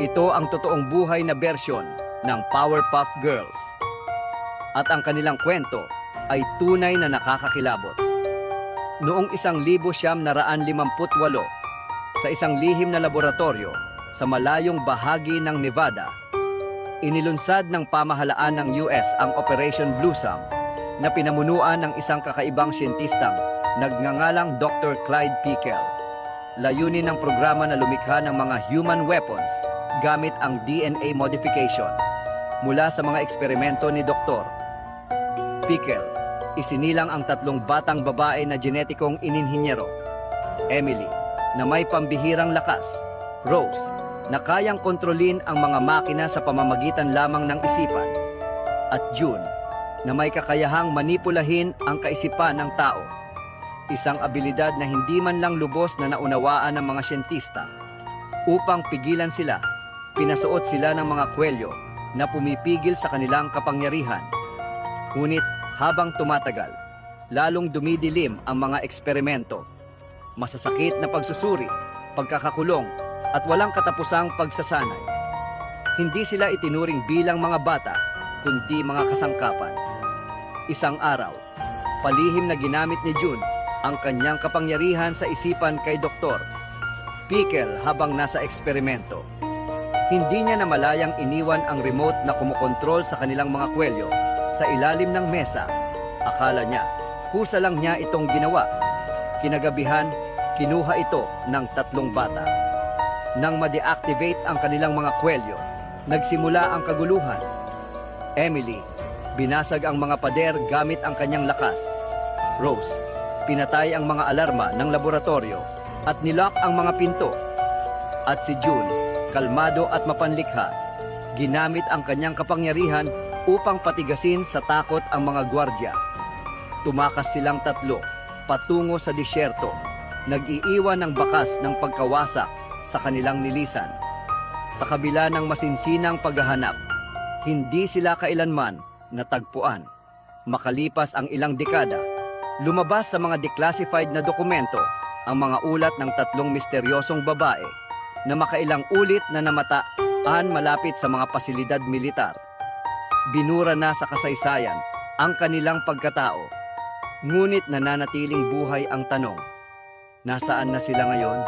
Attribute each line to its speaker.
Speaker 1: Ito ang totoong buhay na bersyon ng Powerpuff Girls. At ang kanilang kwento ay tunay na nakakakilabot. Noong isang libo siyam naraan limamputwalo, sa isang lihim na laboratorio sa malayong bahagi ng Nevada, inilunsad ng pamahalaan ng US ang Operation Blusum na pinamunuan ng isang kakaibang siyentistang nagngangalang Dr. Clyde Pickel. Layunin ng programa na lumikha ng mga human weapons gamit ang DNA modification mula sa mga eksperimento ni Dr. Pickel. Isinilang ang tatlong batang babae na genetikong ininhinyero. Emily, na may pambihirang lakas. Rose, na kayang kontrolin ang mga makina sa pamamagitan lamang ng isipan. At June, na may kakayahang manipulahin ang kaisipan ng tao. Isang abilidad na hindi man lang lubos na naunawaan ng mga siyentista. Upang pigilan sila, pinasuot sila ng mga kwelyo na pumipigil sa kanilang kapangyarihan. Ngunit habang tumatagal, lalong dumidilim ang mga eksperimento. Masasakit na pagsusuri, pagkakakulong, at walang katapusang pagsasanay. Hindi sila itinuring bilang mga bata, kundi mga kasangkapan. Isang araw, palihim na ginamit ni June ang kanyang kapangyarihan sa isipan kay Doktor. Pickle habang nasa eksperimento. Hindi niya namalayang iniwan ang remote na kumukontrol sa kanilang mga kwelyo sa ilalim ng mesa. Akala niya, kusa lang niya itong ginawa. Kinagabihan, kinuha ito ng tatlong bata. Nang ma-deactivate ang kanilang mga kwelyo, nagsimula ang kaguluhan. Emily, binasag ang mga pader gamit ang kanyang lakas. Rose, pinatay ang mga alarma ng laboratorio at nilock ang mga pinto. At si June, kalmado at mapanlikha, ginamit ang kanyang kapangyarihan upang patigasin sa takot ang mga gwardya. Tumakas silang tatlo patungo sa disyerto, nag-iiwan ng bakas ng pagkawasak sa kanilang nilisan. Sa kabila ng masinsinang paghahanap, hindi sila kailanman natagpuan. Makalipas ang ilang dekada, lumabas sa mga declassified na dokumento ang mga ulat ng tatlong misteryosong babae na makailang ulit na namataan malapit sa mga pasilidad militar. Binura na sa kasaysayan ang kanilang pagkatao. Ngunit nananatiling buhay ang tanong, nasaan na sila ngayon?